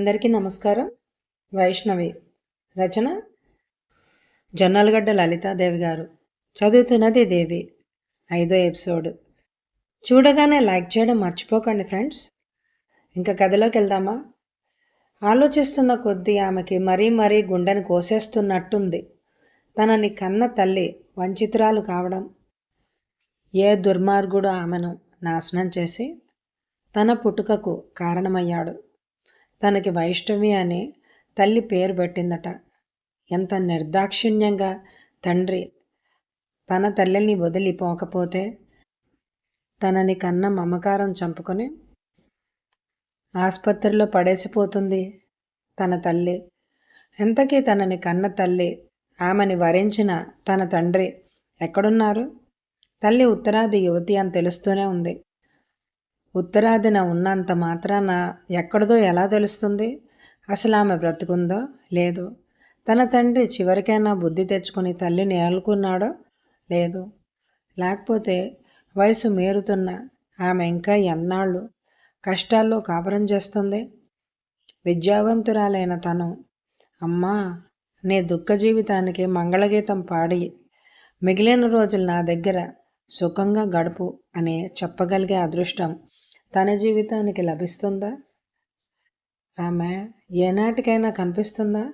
అందరికీ నమస్కారం. వైష్ణవి రచన జొన్నలగడ్డ లలితాదేవి గారు. చదువుతున్నది దేవి. ఐదో ఎపిసోడ్. చూడగానే లైక్ చేయడం మర్చిపోకండి ఫ్రెండ్స్. ఇంకా కథలోకి వెళ్దామా? ఆలోచిస్తున్న కొద్దీ ఆమెకి మరీ మరీ గుండెని కోసేస్తున్నట్టుంది. తనని కన్న తల్లి వంచితురాలు కావడం. ఏ దుర్మార్గుడు ఆమెను నాశనం చేసి తన పుట్టుకకు కారణమయ్యాడు. తనకి వైష్ణవి అని తల్లి పేరు పెట్టిందట. ఎంత నిర్దాక్షిణ్యంగా తండ్రి తన తల్లిని వదిలిపోకపోతే తనని కన్న మమకారం చంపుకొని ఆసుపత్రిలో పడేసిపోతుంది తన తల్లి. ఎంతకీ తనని కన్న తల్లి ఆమెని వరించిన తన తండ్రి ఎక్కడున్నారు? తల్లి ఉత్తరాది యువతి అని తెలుస్తూనే ఉంది. ఉత్తరాదిన ఉన్నంత మాత్రాన ఎక్కడదో ఎలా తెలుస్తుంది? అసలు ఆమె బ్రతుకుందో లేదో? తన తండ్రి చివరికైనా బుద్ధి తెచ్చుకొని తల్లిని ఏలుకున్నాడో లేదు? లేకపోతే వయసు మేరుతున్న ఆమె ఇంకా ఎన్నాళ్ళు కష్టాల్లో కాపురం చేస్తుంది? విద్యావంతురాలైన తను అమ్మా నీ దుఃఖ జీవితానికి మంగళగీతం పాడి మిగిలిన రోజులు నా దగ్గర సుఖంగా గడుపు అని చెప్పగలిగే అదృష్టం తన జీవితానికి లభిస్తుందా? ఆమె ఏనాటికైనా కనిపిస్తుందా?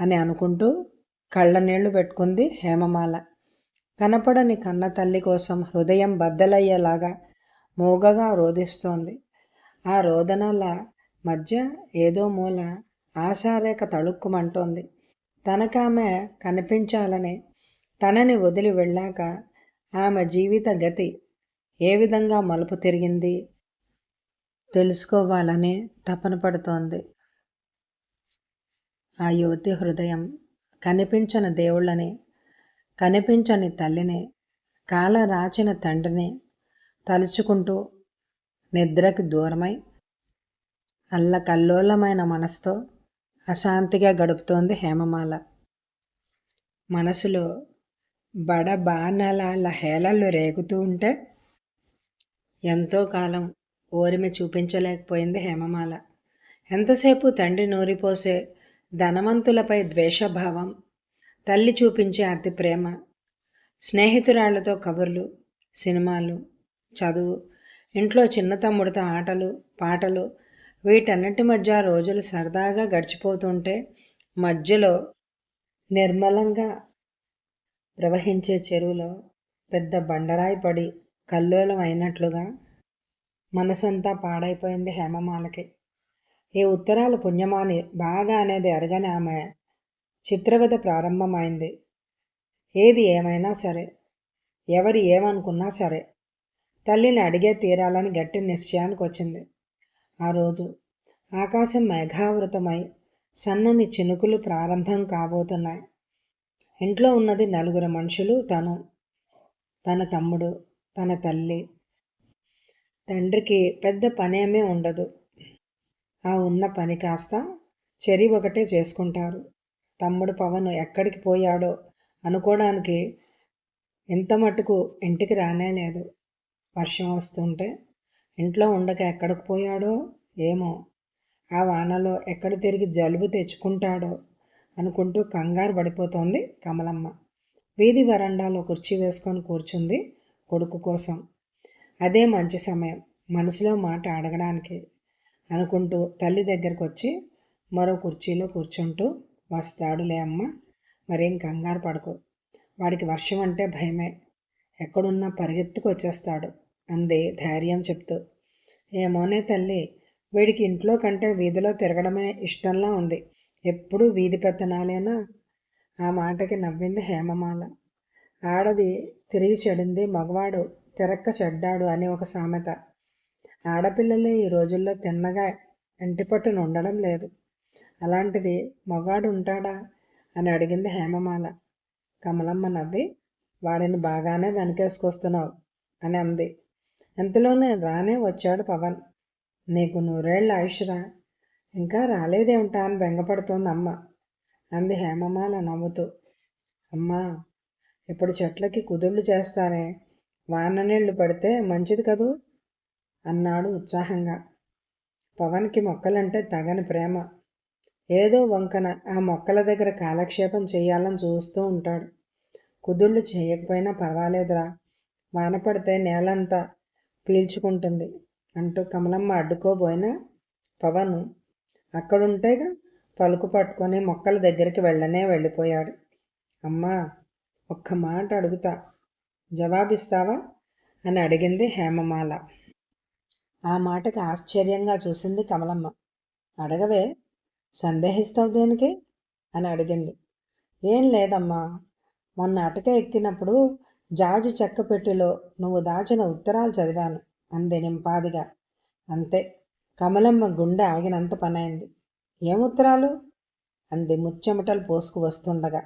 అని అనుకుంటూ కళ్ళ నీళ్ళు పెట్టుకుంది హేమమాల. కనపడని కన్న తల్లి కోసం హృదయం బద్దలయ్యేలాగా మూగగా రోధిస్తోంది. ఆ రోదనల మధ్య ఏదో మూల ఆశారేఖ తళుక్కుమంటోంది. తనకామె కనిపించాలని తనని వదిలి వెళ్ళాక ఆమె జీవిత గతి ఏ విధంగా మలుపు తిరిగింది? తెలుసుకోవాలని తపన పడుతోంది. ఆ యువతి హృదయం కనిపించని దేవుళ్ళని కనిపించని తల్లిని కాల రాచిన తండ్రిని తలుచుకుంటూ నిద్రకి దూరమై అల్లకల్లోలమైన మనసుతో అశాంతిగా గడుపుతోంది హేమమాల. మనసులో బడ బాణాల హేళలు రేగుతూ ఉంటే ఎంతో కాలం ఓరిమి చూపించలేకపోయింది హేమమాల. ఎంతసేపు తండ్రి నూరిపోసే ధనవంతులపై ద్వేషభావం తల్లి చూపించే అతి ప్రేమ స్నేహితురాళ్ళతో కబుర్లు సినిమాలు చదువు ఇంట్లో చిన్న తమ్ముడితో ఆటలు పాటలు వీటన్నిటి మధ్య రోజులు సరదాగా గడిచిపోతుంటే మధ్యలో నిర్మలంగా ప్రవహించే చెరువులో పెద్ద బండరాయి పడి కల్లోలం అయినట్లుగా మనసంతా పాడైపోయింది హేమమాలకి. ఈ ఉత్తరాలు పుణ్యమాని? బాగా అనేది అరగని ఆమె చిత్రవద ప్రారంభమైంది. ఏది ఏమైనా సరే ఎవరు ఏమనుకున్నా సరే తల్లిని అడిగే తీరాలని గట్టి నిశ్చయానికి వచ్చింది. ఆ రోజు ఆకాశం మేఘావృతమై సన్నని చినుకులు ప్రారంభం కాబోతున్నాయి. ఇంట్లో ఉన్నది నలుగురు మనుషులు తను తన తమ్ముడు తన తల్లి. తండ్రికి పెద్ద పనేమీ ఉండదు. ఆ ఉన్న పని కాస్త చెరి ఒకటే చేసుకుంటారు. తమ్ముడు పవన్ ఎక్కడికి పోయాడో అనుకోవడానికి ఇంత మటుకు ఇంటికి రానే లేదు. వర్షం వస్తుంటే ఇంట్లో ఉండక ఎక్కడికి పోయాడో ఏమో ఆ వానలో ఎక్కడ తిరిగి జలుబు తెచ్చుకుంటాడో అనుకుంటూ కంగారు పడిపోతోంది కమలమ్మ. వీధి వరండాలో కుర్చీ వేసుకొని కూర్చుంది కొడుకు కోసం. అదే మంచి సమయం. మనసులో మాట అడగడానికి అనుకుంటూ తల్లి దగ్గరకు వచ్చి మరో కుర్చీలో కూర్చుంటూ వస్తాడులే అమ్మ మరేం కంగారు పడకు. వాడికి వర్షం అంటే భయమే. ఎక్కడున్నా పరిగెత్తుకు వచ్చేస్తాడు అంది ధైర్యం చెప్తూ. ఏమోనే తల్లి వీడికి ఇంట్లో కంటే వీధిలో తిరగడమే ఇష్టంలా ఉంది. ఎప్పుడూ వీధి పెత్తనాలేనా? ఆ మాటకి నవ్వింది హేమమాల. ఆడది తిరిగి చెడింది మగవాడు తిరక్క చెడ్డాడు అని ఒక సామెత. ఆడపిల్లలే ఈ రోజుల్లో తిన్నగా ఇంటిపట్టున ఉండడం లేదు. అలాంటిది మగాడు ఉంటాడా అని అడిగింది హేమమాల. కమలమ్మ నవ్వి వాడిని బాగానే వెనకేసుకొస్తున్నావు అని అంది. ఇంతలోనే రానే వచ్చాడు పవన్. నీకు నూరేళ్ళ ఆయుష్రా ఇంకా రాలేదేమిటా అని బెంగపడుతోంది అమ్మ అంది హేమమాల నవ్వుతూ. అమ్మా ఇప్పుడు చెట్లకి కుదుళ్ళు చేస్తారే? వాన నీళ్ళు పడితే మంచిది కదూ? అన్నాడు ఉత్సాహంగా. పవన్కి మొక్కలంటే తగని ప్రేమ. ఏదో వంకన ఆ మొక్కల దగ్గర కాలక్షేపం చేయాలని చూస్తూ ఉంటాడు. కుదుళ్ళు చేయకపోయినా పర్వాలేదురా. వాన పడితే నేలంతా పీల్చుకుంటుంది అంటూ కమలమ్మ అడ్డుకోబోయినా పవన్. అక్కడుంటేగా పలుకు పట్టుకొని మొక్కల దగ్గరికి వెళ్ళనే వెళ్ళిపోయాడు. అమ్మా ఒక్క మాట అడుగుతా. జవాబిస్తావా? అని అడిగింది హేమమాల. ఆ మాటకి ఆశ్చర్యంగా చూసింది కమలమ్మ. అడగవే సందేహిస్తావు దేనికి? అని అడిగింది. ఏం లేదమ్మా. మొన్న అటక ఎక్కినప్పుడు జాజు చెక్కపెట్టెలో నువ్వు దాచిన ఉత్తరాలు చదివాను అంది నింపాదిగా అంతే. కమలమ్మ గుండె ఆగినంత పనైంది. ఏం ఉత్తరాలు అంది ముచ్చెమటలు పోసుకు వస్తుండగా.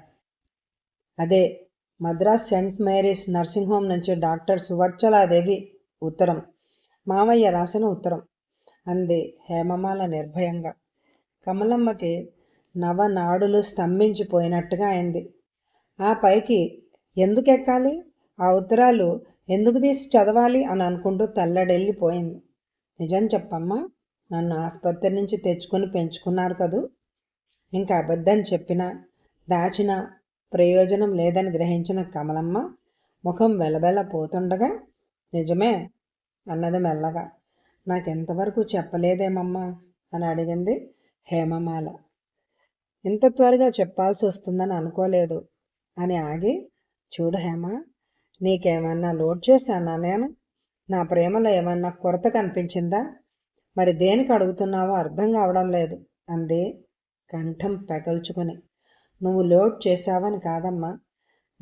అదే Madras saint Mary's nursing home నుంచి డాక్టర్ సువర్చలాదేవి ఉత్తరం. మావయ్య రాసిన ఉత్తరం. అంది హేమమాల నిర్భయంగా. కమలమ్మకి నవనాడులు స్తంభించిపోయినట్టుగా అయింది. ఆ పైకి ఎందుకు ఎక్కాలి ఆ ఉత్తరాలు ఎందుకు తీసి చదవాలి అని అనుకుంటూ తల్లడెళ్ళిపోయింది నిజం చెప్పమ్మా నన్ను ఆసుపత్రి నుంచి తెచ్చుకొని పెంచుకున్నారు కదూ? ఇంకా అబద్ధం చెప్పినా దాచిన ప్రయోజనం లేదని గ్రహించిన కమలమ్మ ముఖం వెలబెల పోతుండగా నిజమే అన్నది మెల్లగా. నాకెంతవరకు చెప్పలేదేమమ్మా అని అడిగింది హేమమాల. ఇంత త్వరగా చెప్పాల్సి వస్తుందని అనుకోలేదు అని ఆగి చూడు హేమ నీకేమన్నా లోడ్ చేశానా నేను? నా ప్రేమలో ఏమన్నా కొరత కనిపించిందా? మరి దేనికి అడుగుతున్నావో అర్థం కావడం లేదు అంది కంఠం పెగల్చుకుని. నువ్వు లోడ్ చేశావని కాదమ్మా.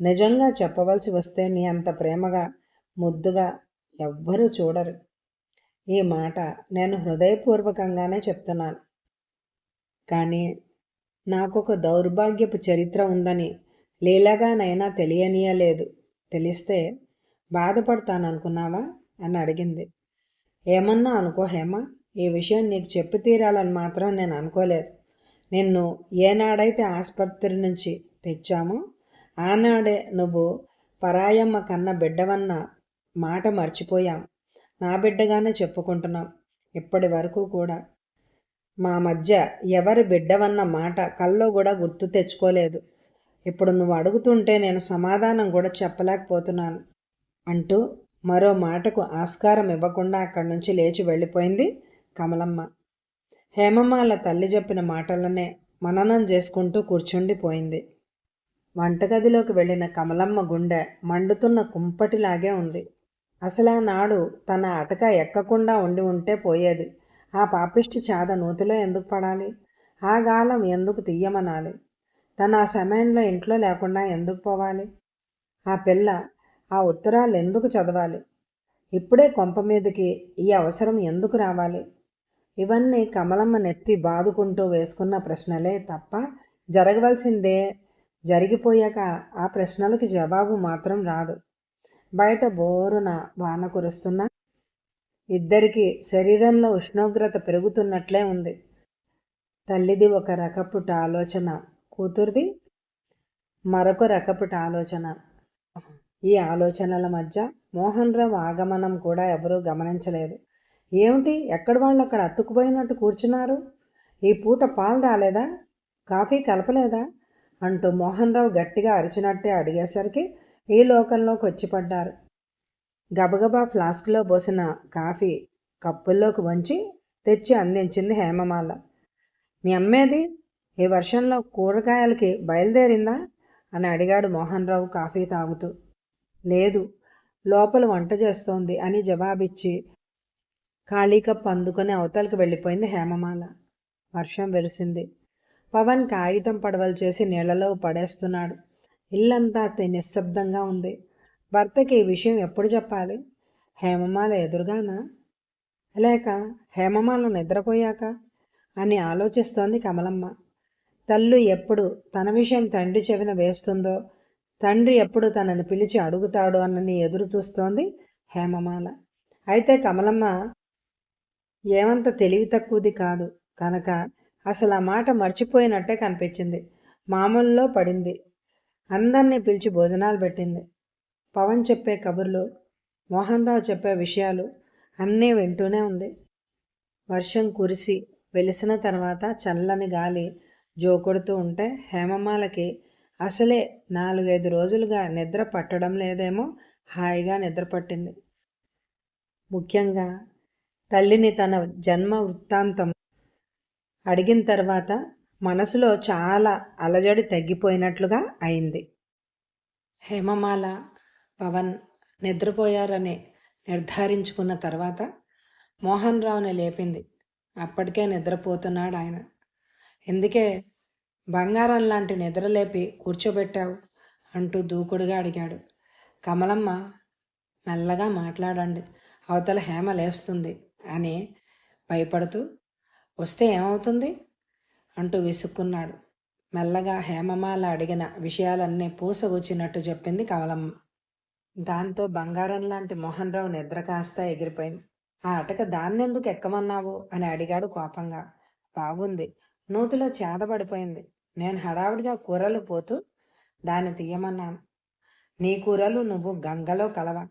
నిజంగా చెప్పవలసి వస్తే నీ అంత ప్రేమగా ముద్దుగా ఎవ్వరూ చూడరు. ఈ మాట నేను హృదయపూర్వకంగానే చెప్తున్నాను. కానీ నాకొక దౌర్భాగ్యపు చరిత్ర ఉందని లీలగానైనా తెలియనీయలేదు. తెలిస్తే బాధపడతాననుకున్నావా? అని అడిగింది. ఏమన్నా అనుకో హేమ ఈ విషయం నీకు చెప్పి తీరాలని మాత్రం నేను అనుకోలేదు. నిన్ను ఏనాడైతే ఆసుపత్రి నుంచి తెచ్చామో ఆనాడే నువ్వు పరాయమ్మ కన్న బిడ్డవన్న మాట మర్చిపోయాం. నా బిడ్డగానే చెప్పుకుంటున్నాం ఇప్పటి వరకు కూడా. మా మధ్య ఎవరి బిడ్డవన్న మాట కల్లో కూడా గుర్తు తెచ్చుకోలేదు. ఇప్పుడు నువ్వు అడుగుతుంటే నేను సమాధానం కూడా చెప్పలేకపోతున్నాను అంటూ మరో మాటకు ఆస్కారం ఇవ్వకుండా అక్కడి నుంచి లేచి వెళ్ళిపోయింది కమలమ్మ. హేమమాల తల్లి చెప్పిన మాటలనే మననం చేసుకుంటూ కూర్చుండిపోయింది. వంటగదిలోకి వెళ్ళిన కమలమ్మ గుండె మండుతున్న కుంపటిలాగే ఉంది. అసలు నాడు తన అటక ఎక్కకుండా ఉండి ఉంటే పోయేది. ఆ పాపిష్టి చాద నూతిలో ఎందుకు పడాలి? ఆ గాలం ఎందుకు తీయమనాలి తన ఆ సమయంలో ఇంట్లో లేకుండా ఎందుకు పోవాలి? ఆ పిల్ల ఆ ఉత్తరాలు ఎందుకు చదవాలి? ఇప్పుడే కొంప మీదకి ఈ అవసరం ఎందుకు రావాలి? ఇవన్నీ కమలమ్మ నెత్తి బాదుకుంటూ వేసుకున్న ప్రశ్నలే తప్ప జరగవలసిందే. జరిగిపోయాక ఆ ప్రశ్నలకి జవాబు మాత్రం రాదు. బయట బోరున వాన కురుస్తున్నా ఇద్దరికి శరీరంలో ఉష్ణోగ్రత పెరుగుతున్నట్లే ఉంది. తల్లిది ఒక రకపుట ఆలోచన కూతురిది మరొక రకపుట ఆలోచన. ఈ ఆలోచనల మధ్య మోహన్ రావు ఆగమనం కూడా ఎవరూ గమనించలేదు. ఏమిటి? ఎక్కడ వాళ్ళు అక్కడ అతుక్కుపోయినట్టు కూర్చున్నారు? ఈ పూట పాలు రాలేదా? కాఫీ కలపలేదా? అంటూ మోహన్ రావు గట్టిగా అరిచినట్టే అడిగేసరికి ఈ లోకంలోకి వచ్చి పడ్డారు. గబగబా ఫ్లాస్క్లో పోసిన కాఫీ కప్పుల్లోకి వంచి తెచ్చి అందించింది హేమమాల. మీ అమ్మేది? ఈ వర్షంలో కూరగాయలకి బయలుదేరిందా? అని అడిగాడు మోహన్ రావు కాఫీ తాగుతూ. లేదు లోపల వంట చేస్తోంది అని జవాబిచ్చి ఖాళీ కప్పు అందుకొని అవతలకి వెళ్ళిపోయింది హేమమాల. వర్షం వెలిసింది. పవన్ కాగితం పడవలు చేసి నీళ్ళలో పడేస్తున్నాడు. ఇల్లంతా నిశ్శబ్దంగా ఉంది. భర్తకి ఈ విషయం ఎప్పుడు చెప్పాలి? హేమమాల ఎదురుగానా? లేక హేమమాల నిద్రపోయాక? అని ఆలోచిస్తోంది కమలమ్మ. తల్లు ఎప్పుడు తన విషయం తండ్రి చెవిన వేస్తుందో తండ్రి ఎప్పుడు తనని పిలిచి అడుగుతాడు అన్నని ఎదురు చూస్తోంది హేమమాల. అయితే కమలమ్మ ఏమంత తెలివి తక్కువది కాదు. కనుక అసలు ఆ మాట మర్చిపోయినట్టే కనిపించింది. మామూలులో పడింది. అందరినీ పిలిచి భోజనాలు పెట్టింది. పవన్ చెప్పే కబుర్లు మోహన్ రావు చెప్పే విషయాలు అన్నీ వింటూనే ఉంది. వర్షం కురిసి వెలిసిన తర్వాత చల్లని గాలి జోకొడుతూ ఉంటే హేమమాలకి అసలే నాలుగైదు రోజులుగా నిద్ర పట్టడం లేదేమో హాయిగా నిద్ర పట్టింది. ముఖ్యంగా తల్లిని తన జన్మ వృత్తాంతం అడిగిన తర్వాత మనసులో చాలా అలజడి తగ్గిపోయినట్లుగా అయింది. హేమమాల పవన్ నిద్రపోయారని నిర్ధారించుకున్న తర్వాత మోహన్ రావుని లేపింది. అప్పటికే నిద్రపోతున్నాడు ఆయన. ఎందుకే బంగారం లాంటి నిద్రలేపి కూర్చోబెట్టావు? అంటూ దూకుడుగా అడిగాడు. కమలమ్మ మెల్లగా మాట్లాడండి. అవతల హేమ లేస్తుంది. అని భయపడుతూ వస్తే ఏమవుతుంది? అంటూ విసుక్కున్నాడు. మెల్లగా హేమమాల అడిగిన విషయాలన్నీ పూసగుచ్చినట్టు చెప్పింది కమలమ్మ దాంతో బంగారం లాంటి మోహన్ రావు నిద్ర కాస్త ఎగిరిపోయింది. ఆ అటక దాన్నెందుకు ఎక్కమన్నావు? అని అడిగాడు కోపంగా. బాగుంది. నూతిలో చేదపడిపోయింది నేను హడావుడిగా కూరలు పోతూ దాన్ని తీయమన్నాను నీ కూరలు నువ్వు గంగలో కలవ.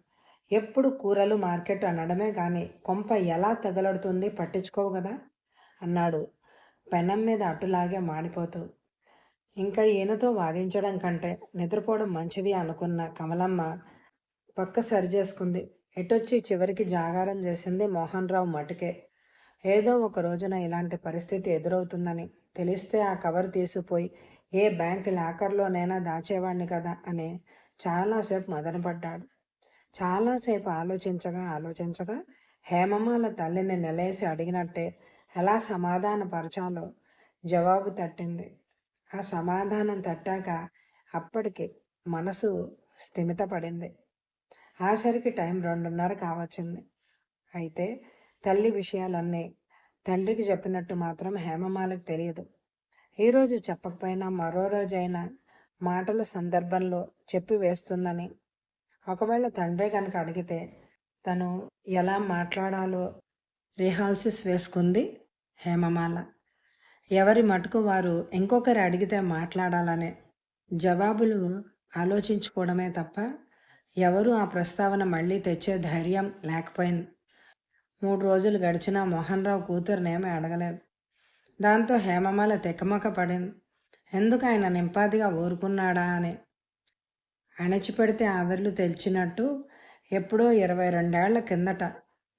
ఎప్పుడు కూరలు మార్కెట్ అనడమే కానీ కొంప ఎలా తగలడుతుంది పట్టించుకోవు కదా అన్నాడు. పెనం మీద అటులాగే మాడిపోతూ. ఇంకా ఈయనతో వాదించడం కంటే నిద్రపోవడం మంచిది అనుకున్న కమలమ్మ పక్క సరి చేసుకుంది. ఎటొచ్చి చివరికి జాగారం చేసింది మోహన్ రావు మటుకే. ఏదో ఒక రోజున ఇలాంటి పరిస్థితి ఎదురవుతుందని తెలిస్తే ఆ కవర్ తీసుకుపోయి ఏ బ్యాంక్ లాకర్లోనైనా దాచేవాడిని కదా అని చాలాసేపు మదనపడ్డాడు. చాలాసేపు ఆలోచించగా ఆలోచించగా హేమమాల తల్లిని నిలేసి అడిగినట్టే ఎలా సమాధానపరచాలో జవాబు తట్టింది. ఆ సమాధానం తట్టాక అప్పటికి మనసు స్థిమితపడింది. ఆసరికి టైం రెండున్నర కావచ్చింది. అయితే తల్లి విషయాలన్నీ తండ్రికి చెప్పినట్టు మాత్రం హేమమాలకు తెలియదు. ఈరోజు చెప్పకపోయినా మరో రోజైనా మాటల సందర్భంలో చెప్పి వేస్తుందని ఒకవేళ తండ్రి కనుక అడిగితే తను ఎలా మాట్లాడాలో రిహాల్సిస్ వేసుకుంది హేమమాల. ఎవరి మటుకు వారు ఇంకొకరు అడిగితే మాట్లాడాలనే జవాబులు ఆలోచించుకోవడమే తప్ప ఎవరు ఆ ప్రస్తావన మళ్ళీ తెచ్చే ధైర్యం లేకపోయింది. మూడు రోజులు గడిచినా మోహన్ రావు కూతురునేమీ అడగలేదు. దాంతో హేమమాల తెక్కమొక్క పడింది. ఎందుకు ఆయన నింపాదిగా ఊరుకున్నాడా అని అణచిపెడితే ఆవిర్లు తెలిచినట్టు ఎప్పుడో ఇరవై రెండేళ్ళ కిందట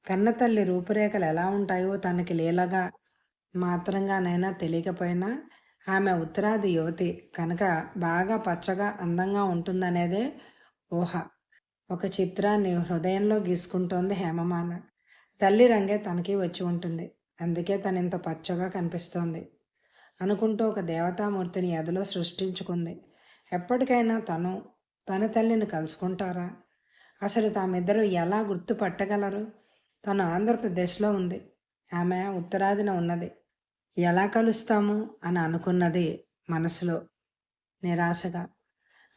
కన్నతల్లి రూపురేఖలు ఎలా ఉంటాయో తనకి లీలగా మాత్రంగానైనా తెలియకపోయినా ఆమె ఉత్తరాది యువతి కనుక బాగా పచ్చగా అందంగా ఉంటుందనేదే ఊహ. ఒక చిత్రాన్ని హృదయంలో గీసుకుంటోంది హేమమాల తల్లి రంగే తనకి వచ్చి ఉంటుంది. అందుకే తను ఇంత పచ్చగా కనిపిస్తోంది. అనుకుంటూ ఒక దేవతామూర్తిని ఎదలో సృష్టించుకుంది. ఎప్పటికైనా తను తన తల్లిని కలుసుకుంటారా? అసలు తామిద్దరూ ఎలా గుర్తుపట్టగలరు? తను ఆంధ్రప్రదేశ్లో ఉంది. ఆమె ఉత్తరాదిన ఉన్నది. ఎలా కలుస్తాము? అని అనుకున్నది మనసులో నిరాశగా.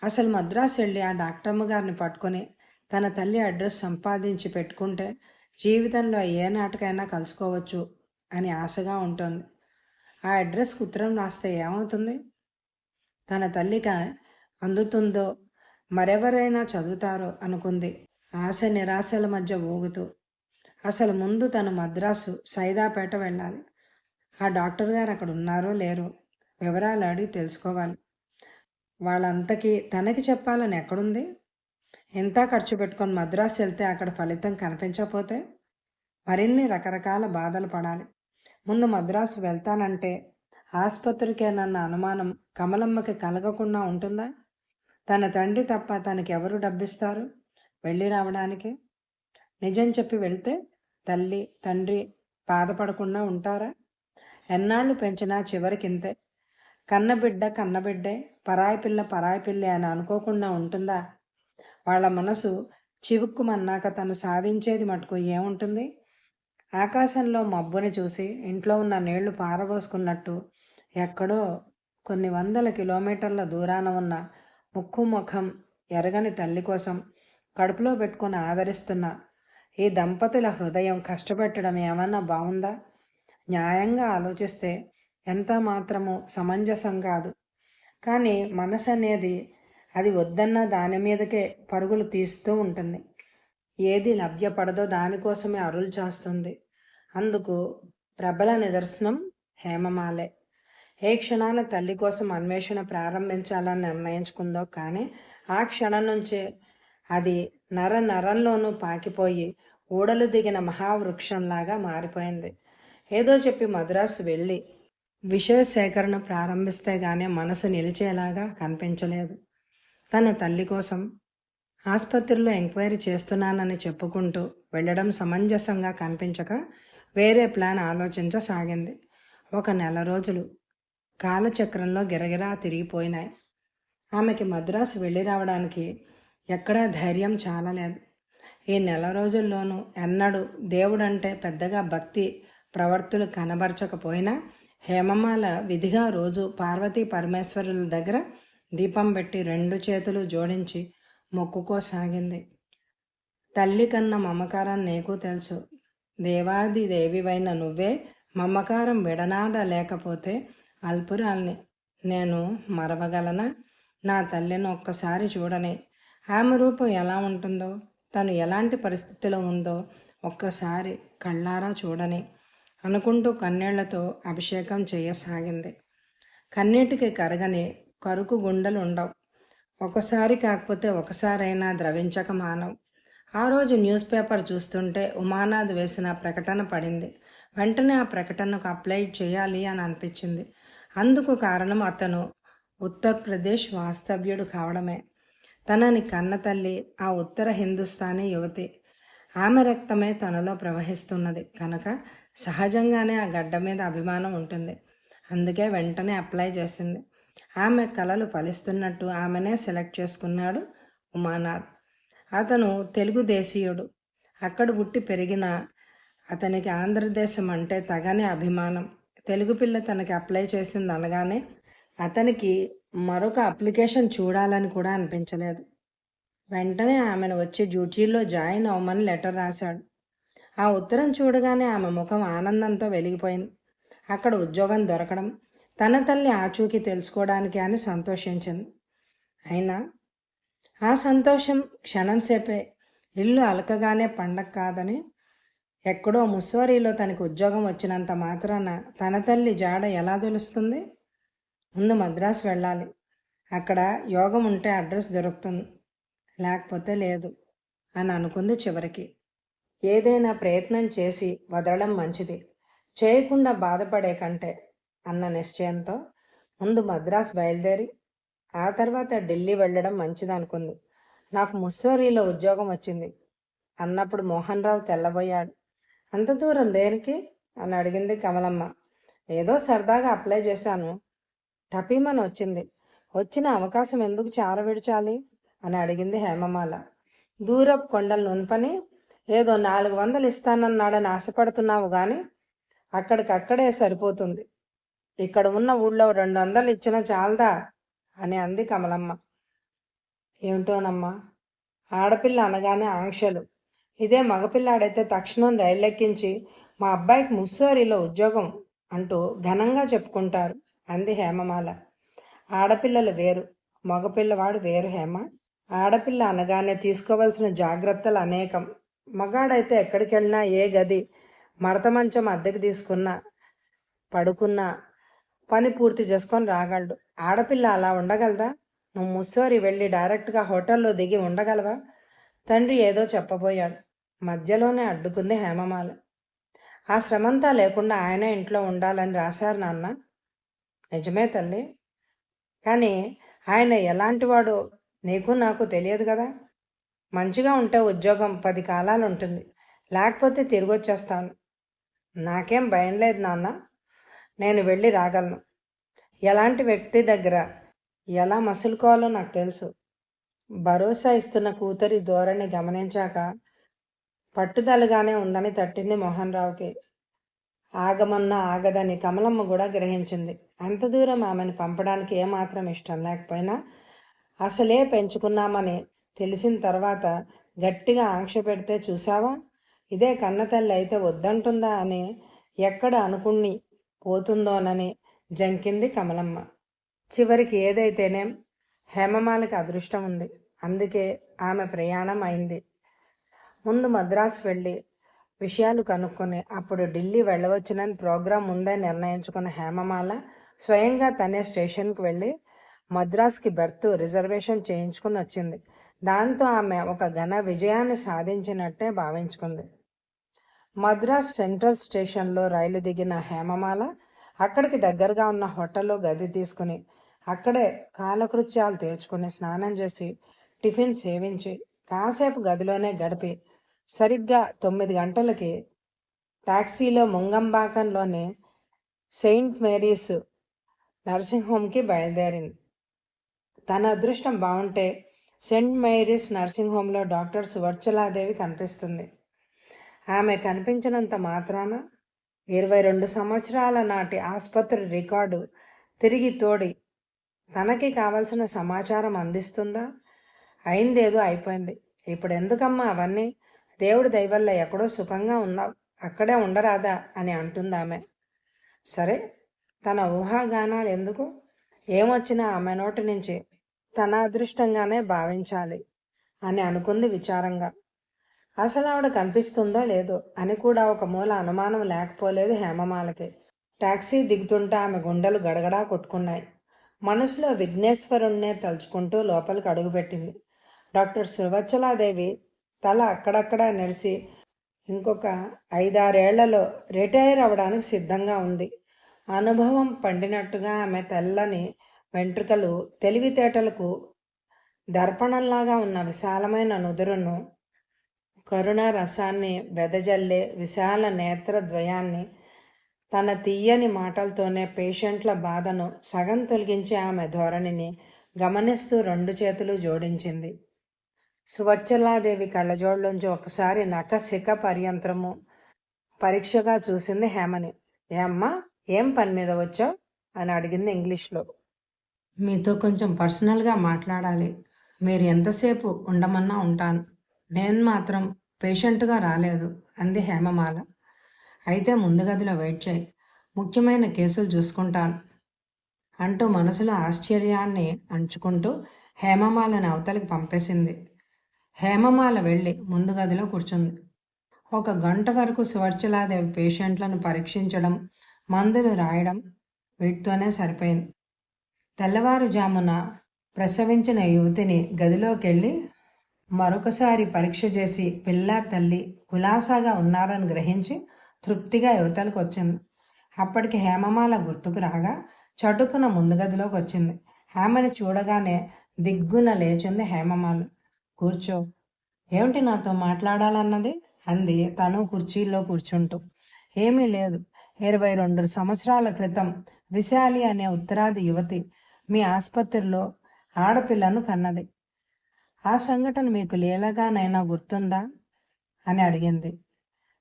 అసలు మద్రాసు వెళ్ళి ఆ డాక్టర్మ్మ గారిని పట్టుకొని తన తల్లి అడ్రస్ సంపాదించి పెట్టుకుంటే జీవితంలో ఏ నాటికైనా కలుసుకోవచ్చు అని ఆశగా ఉంటుంది. ఆ అడ్రస్కి ఉత్తరం రాస్తే ఏమవుతుంది? తన తల్లికి అందుతుందో మరెవరైనా చదువుతారో అనుకుంది. ఆశ నిరాశల మధ్య ఊగుతూ. అసలు ముందు తను మద్రాసు సైదాపేట వెళ్ళాలి. ఆ డాక్టర్ గారు అక్కడ ఉన్నారో లేరో వివరాలు అడిగి తెలుసుకోవాలి. వాళ్ళంతకీ తనకి చెప్పాలని ఎక్కడుంది? ఎంత ఖర్చు పెట్టుకొని మద్రాసు వెళ్తే అక్కడ ఫలితం కనిపించకపోతే? మరిన్ని రకరకాల బాధలు పడాలి. ముందు మద్రాసు వెళ్తానంటే ఆసుపత్రికే నన్న అనుమానం కమలమ్మకి కలగకుండా ఉంటుందా? తన తండ్రి తప్ప తనకి ఎవరు డబ్బిస్తారు? వెళ్ళి రావడానికి? నిజం చెప్పి వెళ్తే తల్లి తండ్రి బాధపడకుండా ఉంటారా? ఎన్నాళ్ళు పెంచినా చివరికింతే? కన్నబిడ్డ కన్నబిడ్డే పరాయి పిల్ల పరాయి పిల్లి అని అనుకోకుండా ఉంటుందా? వాళ్ళ మనసు చివుక్కుమన్నాక తను సాధించేది మటుకు ఏముంటుంది? ఆకాశంలో మబ్బుని చూసి ఇంట్లో ఉన్న నీళ్ళు పారబోసుకున్నట్టు ఎక్కడో కొన్ని వందల కిలోమీటర్ల దూరాన ఉన్న ముక్కు ముఖం ఎరగని తల్లి కోసం కడుపులో పెట్టుకుని ఆదరిస్తున్న ఈ దంపతుల హృదయం కష్టపెట్టడం ఏమన్నా బాగుందా? న్యాయంగా ఆలోచిస్తే ఎంత మాత్రము సమంజసం కాదు. కానీ మనసు అనేది అది వద్దన్న దాని మీదకే పరుగులు తీస్తూ ఉంటుంది. ఏది లభ్యపడదో దానికోసమే అరులు చేస్తుంది. అందుకు ప్రబల నిదర్శనం హేమమాలే. ఏ క్షణాన తల్లి కోసం అన్వేషణ ప్రారంభించాలని నిర్ణయించుకుందో కానీ ఆ క్షణం నుంచే అది నర నరంలోనూ పాకిపోయి ఊడలు దిగిన మహావృక్షంలాగా మారిపోయింది. ఏదో చెప్పి మద్రాసు వెళ్ళి విషయ సేకరణ ప్రారంభిస్తే గానే మనసు నిలిచేలాగా కనిపించలేదు. తన తల్లి కోసం ఆసుపత్రిలో ఎంక్వైరీ చేస్తున్నానని చెప్పుకుంటూ వెళ్ళడం సమంజసంగా కనిపించక వేరే ప్లాన్ ఆలోచించసాగింది. ఒక నెల రోజులు కాలచక్రంలో గిరగిరా తిరిగిపోయినాయి. ఆమెకి మద్రాసు వెళ్ళి రావడానికి ఎక్కడా ధైర్యం చాలలేదు. ఈ నెల రోజుల్లోనూ ఎన్నడూ దేవుడంటే పెద్దగా భక్తి ప్రవర్తులు కనబరచకపోయినా హేమమాల విధిగా రోజు పార్వతీ పరమేశ్వరుల దగ్గర దీపం పెట్టి రెండు చేతులు జోడించి మొక్కుకోసాగింది. తల్లి కన్న మమకారం నీకు తెలుసు. దేవాది దేవివైన నువ్వే మమకారం విడనాడ లేకపోతే అల్పురాల్ని. నేను మరవగలనా? నా తల్లిని ఒక్కసారి చూడని. ఆమె రూపం ఎలా ఉంటుందో తను ఎలాంటి పరిస్థితిలో ఉందో ఒక్కసారి కళ్ళారా చూడని అనుకుంటూ కన్నీళ్ళతో అభిషేకం చేయసాగింది. కన్నీటికి కరగని కరుకు గుండెలు ఉండవు ఒకసారి కాకపోతే ఒకసారైనా ద్రవించక మానవు. ఆ రోజు న్యూస్ పేపర్ చూస్తుంటే ఉమానాథ్ వేసిన ప్రకటన పడింది. వెంటనే ఆ ప్రకటనకు అప్లై చేయాలి అని అనిపించింది. అందుకు కారణం అతను ఉత్తరప్రదేశ్ వాస్తవ్యుడు కావడమే. తనని కన్న తల్లి ఆ ఉత్తర హిందుస్థానీ యువతి. ఆమె రక్తమే తనలో ప్రవహిస్తున్నది. కనుక సహజంగానే ఆ గడ్డ మీద అభిమానం ఉంటుంది. అందుకే వెంటనే అప్లై చేసింది. ఆమె కళలు ఫలిస్తున్నట్టు ఆమెనే సెలెక్ట్ చేసుకున్నాడు ఉమానాథ్. అతను తెలుగు దేశీయుడు. అక్కడ పుట్టి పెరిగిన అతనికి ఆంధ్రదేశం అంటే తగని అభిమానం. తెలుగు పిల్ల తనకి అప్లై చేసింది అనగానే అతనికి మరొక అప్లికేషన్ చూడాలని కూడా అనిపించలేదు. వెంటనే ఆమెను వచ్చి డ్యూటీలో జాయిన్ అవ్వమని లెటర్ రాశాడు. ఆ ఉత్తరం చూడగానే ఆమె ముఖం ఆనందంతో వెలిగిపోయింది. అక్కడ ఉద్యోగం దొరకడం తన తల్లి ఆచూకీ తెలుసుకోవడానికి అని సంతోషించింది. అయినా ఆ సంతోషం క్షణంసేపే ఇల్లు అలకగానే పండగ కాదని ఎక్కడో ముస్సోరీలో తనకు ఉద్యోగం వచ్చినంత మాత్రాన తన తల్లి జాడ ఎలా తెలుస్తుంది? ముందు మద్రాసు వెళ్ళాలి. అక్కడ యోగం ఉంటే అడ్రస్ దొరుకుతుంది. లేకపోతే లేదు అని అనుకుంది చివరికి. ఏదైనా ప్రయత్నం చేసి వదలడం మంచిది. చేయకుండా బాధపడే కంటే అన్న నిశ్చయంతో ముందు మద్రాస్ బయలుదేరి ఆ తర్వాత ఢిల్లీ వెళ్ళడం మంచిది అనుకుంది నాకు ముస్సోరీలో ఉద్యోగం వచ్చింది. అన్నప్పుడు మోహన్ రావు తెల్లబోయాడు. అంత దూరం దేనికి? అని అడిగింది కమలమ్మ. ఏదో సరదాగా అప్లై చేశాను. టపీమని వచ్చింది. వచ్చిన అవకాశం ఎందుకు చారవిడ్చాలి? అని అడిగింది హేమమాల. దూరపు కొండలు నున్పని ఏదో నాలుగు వందలు ఇస్తానన్నాడని ఆశపడుతున్నావు కానీ అక్కడికక్కడే సరిపోతుంది. ఇక్కడ ఉన్న ఊళ్ళో రెండు వందలు ఇచ్చినా చాలదా? అని అంది కమలమ్మ. ఏమిటోనమ్మా? ఆడపిల్ల అనగానే ఆంక్షలు. ఇదే మగపిల్లాడైతే తక్షణం రైళ్ళెక్కించి మా అబ్బాయికి ముస్సోరిలో ఉద్యోగం అంటూ ఘనంగా చెప్పుకుంటారు అంది హేమమాల. ఆడపిల్లలు వేరు మగపిల్లవాడు వేరు హేమ. ఆడపిల్ల అనగానే తీసుకోవలసిన జాగ్రత్తలు అనేకం. మగాడైతే ఎక్కడికి వెళ్ళినా ఏ గది మడత మంచం అద్దెకి తీసుకున్నా పడుకున్నా పని పూర్తి చేసుకొని రాగలడు. ఆడపిల్ల అలా ఉండగలదా? నువ్వు ముస్సోరి వెళ్ళి డైరెక్ట్గా హోటల్లో దిగి ఉండగలవా? తండ్రి ఏదో చెప్పబోయాడు. మధ్యలోనే అడ్డుకుంది హేమమాల. ఆ శ్రమంతా లేకుండా ఆయన ఇంట్లో ఉండాలని రాశారు నాన్న. నిజమే తల్లి. కానీ ఆయన ఎలాంటివాడో నీకు నాకు తెలియదు కదా. మంచిగా ఉంటే ఉద్యోగం పది కాలాలు ఉంటుంది. లేకపోతే తిరిగి వచ్చేస్తాను నాకేం భయం లేదు నాన్న. నేను వెళ్ళి రాగలను. ఎలాంటి వ్యక్తి దగ్గర ఎలా మసులుకోవాలో నాకు తెలుసు. భరోసా ఇస్తున్న కూతురి ధోరణి గమనించాక పట్టుదలగానే ఉందని తట్టింది మోహన్ రావుకి ఆగమన్నా ఆగదని కమలమ్మ కూడా గ్రహించింది. అంత దూరం ఆమెను పంపడానికి ఏమాత్రం ఇష్టం లేకపోయినా అసలే పెంచుకున్నామని తెలిసిన తర్వాత గట్టిగా ఆంక్ష పెడితే చూసావా ఇదే కన్నతల్లి అయితే వద్దంటుందా అని ఎక్కడ అనుకుని పోతుందోనని జంకింది కమలమ్మ. చివరికి ఏదైతేనేం హేమమాలకి అదృష్టం ఉంది. అందుకే ఆమె ప్రయాణం అయింది. ముందు మద్రాసు వెళ్ళి విషయాలు కనుక్కొని అప్పుడు ఢిల్లీ వెళ్ళవచ్చునని ప్రోగ్రాం ఉందని నిర్ణయించుకున్న హేమమాల స్వయంగా తనే స్టేషన్కి వెళ్ళి మద్రాస్కి బెర్త్ రిజర్వేషన్ చేయించుకుని వచ్చింది. దాంతో ఆమె ఒక ఘన విజయాన్ని సాధించినట్టే భావించుకుంది. మద్రాస్ సెంట్రల్ స్టేషన్లో రైలు దిగిన హేమమాల అక్కడికి దగ్గరగా ఉన్న హోటల్లో గది తీసుకుని అక్కడే కాలకృత్యాలు తీర్చుకుని స్నానం చేసి టిఫిన్ సేవించి కాసేపు గదిలోనే గడిపి సరిగ్గా తొమ్మిది గంటలకి టాక్సీలో ముంగంబాకంలోని సెయింట్ మేరీస్ నర్సింగ్ హోమ్కి బయలుదేరింది. తన అదృష్టం బాగుంటే సెయింట్ మేరీస్ నర్సింగ్ హోమ్లో డాక్టర్ సువర్చలాదేవి కనిపిస్తుంది. ఆమె కనిపించినంత మాత్రాన ఇరవై రెండు సంవత్సరాల నాటి ఆసుపత్రి రికార్డు తిరిగి తోడి తనకి కావలసిన సమాచారం అందిస్తుందా? అయిందేదో అయిపోయింది. ఇప్పుడు ఎందుకమ్మా అవన్నీ? దేవుడి దయవల్ల ఎక్కడో సుఖంగా ఉన్నావు అక్కడే ఉండరాదా అని అంటుంది ఆమె సరే తన ఊహాగానాలు ఎందుకు? ఏమొచ్చినా ఆమె నోటి నుంచి తన అదృష్టంగానే భావించాలి అని అనుకుంది విచారంగా. అసలు ఆవిడ కనిపిస్తుందో లేదో అని కూడా ఒక మూల అనుమానం లేకపోలేదు హేమమాలకి. టాక్సీ దిగుతుంటే ఆమె గుండెలు గడగడా కొట్టుకున్నాయి. మనసులో విఘ్నేశ్వరుణ్ణే తలుచుకుంటూ లోపలికి అడుగుపెట్టింది. డాక్టర్ సువచ్చలాదేవి తల అక్కడక్కడ నడిచి ఇంకొక ఐదారేళ్ళలో రిటైర్ అవ్వడానికి సిద్ధంగా ఉంది. అనుభవం పండినట్టుగా ఆమె తెల్లని వెంట్రుకలు తెలివితేటలకు దర్పణంలాగా ఉన్న విశాలమైన నుదురును కరుణ రసాన్ని వెదజల్లే విశాల నేత్రద్వయాన్ని తన తీయని మాటలతోనే పేషెంట్ల బాధను సగం తొలగించే ఆమె ధోరణిని గమనిస్తూ రెండు చేతులు జోడించింది. సువర్చలాదేవి కళ్ళజోడులోంచి ఒకసారి నఖశిఖ పర్యంత్రము పరీక్షగా చూసింది హేమని. ఏమ్మా ఏం పని మీద వచ్చావు? అని అడిగింది ఇంగ్లీష్లో. మీతో కొంచెం పర్సనల్గా మాట్లాడాలి. మీరు ఎంతసేపు ఉండమన్నా ఉంటాను. నేను మాత్రం పేషెంట్గా రాలేదు అంది హేమమాల. అయితే ముందు గదిలో వెయిట్ చేయి. ముఖ్యమైన కేసులు చూసుకుంటాను అంటూ మనసులో ఆశ్చర్యాన్ని అంచుకుంటూ హేమమాలని అవతలికి పంపేసింది. హేమమాల వెళ్ళి ముందు గదిలో కూర్చుంది. ఒక గంట వరకు సువర్చలాదేవి పేషెంట్లను పరీక్షించడం మందులు రాయడం వీటితోనే సరిపోయింది. తెల్లవారుజామున ప్రసవించిన యువతిని గదిలోకి వెళ్ళి మరొకసారి పరీక్ష చేసి పిల్ల తల్లి కులాసాగా ఉన్నారని గ్రహించి తృప్తిగా యువతలకు వచ్చింది. అప్పటికి హేమమాల గుర్తుకు రాగా చటుకున ముందు గదిలోకి వచ్చింది ఆమెను చూడగానే దిగ్గున లేచింది హేమమాల. కూర్చో. ఏమిటి నాతో మాట్లాడాలన్నది? అంది తను కుర్చీలో కూర్చుంటూ. ఏమీ లేదు. ఇరవై రెండు సంవత్సరాల క్రితం విశాలి అనే ఉత్తరాది యువతి మీ ఆసుపత్రిలో ఆడపిల్లను కన్నది. ఆ సంఘటన మీకు లీలగానైనా గుర్తుందా? అని అడిగింది.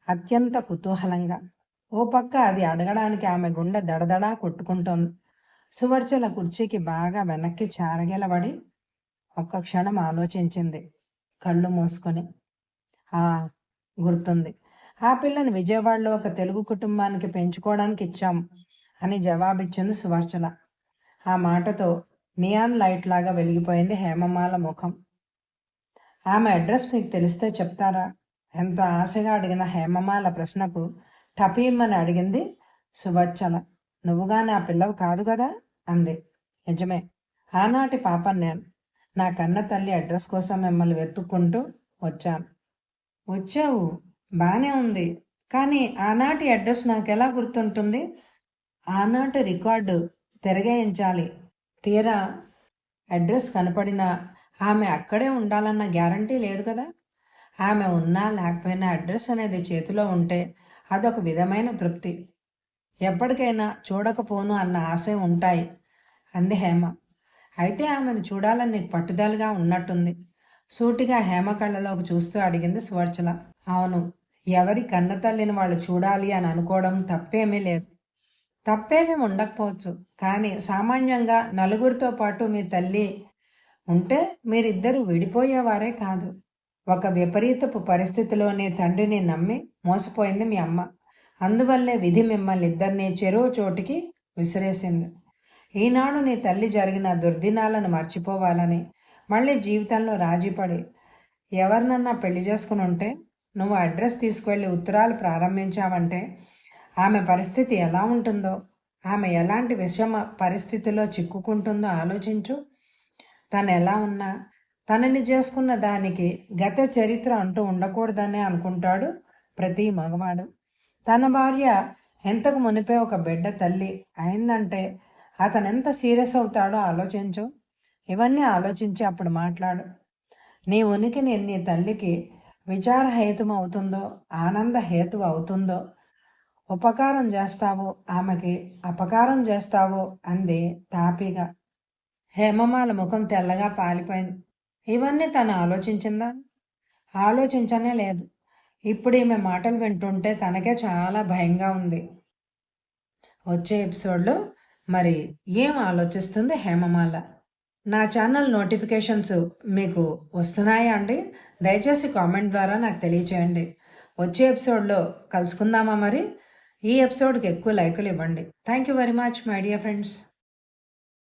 అత్యంత కుతూహలంగా. ఓ పక్క అది అడగడానికి ఆమె గుండె దడదడా కొట్టుకుంటోంది. సువర్చల కుర్చీకి బాగా వెనక్కి చారగెలబడి ఒక్క క్షణం ఆలోచించింది. కళ్ళు మూసుకొని. ఆ గుర్తుంది. ఆ పిల్లని విజయవాడలో ఒక తెలుగు కుటుంబానికి పెంచుకోవడానికి ఇచ్చాం అని జవాబిచ్చింది సువర్చల ఆ మాటతో నియాన్ లైట్ లాగా వెలిగిపోయింది హేమమాల ముఖం. ఆమె అడ్రస్ మీకు తెలిస్తే చెప్తారా? ఎంతో ఆశగా అడిగిన హేమమాల ప్రశ్నకు టపీమ్మని అడిగింది సువర్చల నువ్వుగానే ఆ పిల్లవు కాదు కదా? అంది. నిజమే. ఆనాటి పాప నేను. నా కన్న తల్లి అడ్రస్ కోసం మిమ్మల్ని వెతుక్కుంటూ వచ్చాను. వచ్చావు? బానే ఉంది. కానీ ఆనాటి అడ్రస్ నాకు ఎలా గుర్తుంటుంది? ఆనాటి రికార్డు తిరగేయించాలి. తీరా అడ్రస్ కనపడినా ఆమె అక్కడే ఉండాలన్న గ్యారంటీ లేదు కదా? ఆమె ఉన్నా లేకపోయినా అడ్రస్ అనేది చేతిలో ఉంటే అదొక విధమైన తృప్తి. ఎప్పటికైనా చూడకపోను అన్న ఆశ ఉంటాయి. అంది హేమ. అయితే ఆమెను చూడాలని నీకు పట్టుదలగా ఉన్నట్టుంది. సూటిగా హేమ కళ్ళలోకి చూస్తూ అడిగింది సువర్చల. అవును ఎవరి కన్న తల్లిని వాళ్ళు చూడాలి అని అనుకోవడం తప్పేమీ లేదు. తప్పేమీ ఉండకపోవచ్చు. కానీ సామాన్యంగా నలుగురితో పాటు మీ తల్లి ఉంటే మీరిద్దరూ విడిపోయేవారే కాదు. ఒక విపరీతపు పరిస్థితిలోనే తండ్రిని నమ్మి మోసపోయింది మీ అమ్మ. అందువల్లే విధి మిమ్మల్ని ఇద్దరిని చెరువు చోటికి విసిరేసింది. ఈనాడు నీ తల్లి జరిగిన దుర్దినాలను మర్చిపోవాలని మళ్ళీ జీవితంలో రాజీపడి ఎవరినన్నా పెళ్ళి చేసుకుని ఉంటే నువ్వు అడ్రస్ తీసుకువెళ్ళి ఉత్తరాలు ప్రారంభించావంటే ఆమె పరిస్థితి ఎలా ఉంటుందో ఆమె ఎలాంటి విషమ పరిస్థితిలో చిక్కుకుంటుందో ఆలోచించు. తను ఎలా ఉన్నా తనని చేసుకున్న దానికి గత చరిత్ర అంటూ ఉండకూడదనే అనుకుంటాడు ప్రతి మగవాడు. తన భార్య ఎంతకు మునిపే ఒక బిడ్డ తల్లి అయిందంటే అతను ఎంత సీరియస్ అవుతాడో ఆలోచించు. ఇవన్నీ ఆలోచించి అప్పుడు మాట్లాడు. నీ ఉనికిని నీ తల్లికి విచారహేతుం అవుతుందో ఆనంద హేతు అవుతుందో ఉపకారం చేస్తావో ఆమెకి అపకారం చేస్తావో అంది తాపీగా. హేమమాల ముఖం తెల్లగా పాలిపోయింది. ఇవన్నీ తను ఆలోచించిందా? ఆలోచించనే లేదు. ఇప్పుడు ఈమె మాటలు వింటుంటే తనకే చాలా భయంగా ఉంది. వచ్చే ఎపిసోడ్లో మరి ఏం ఆలోచిస్తుంది హేమమాల? నా ఛానల్ నోటిఫికేషన్స్ మీకు వస్తున్నాయా అండి? దయచేసి కామెంట్ ద్వారా నాకు తెలియచేయండి. వచ్చే ఎపిసోడ్లో కలుసుకుందామా మరి? ఈ ఎపిసోడ్కి ఎక్కువ లైకులు ఇవ్వండి. Thank you very much my dear friends.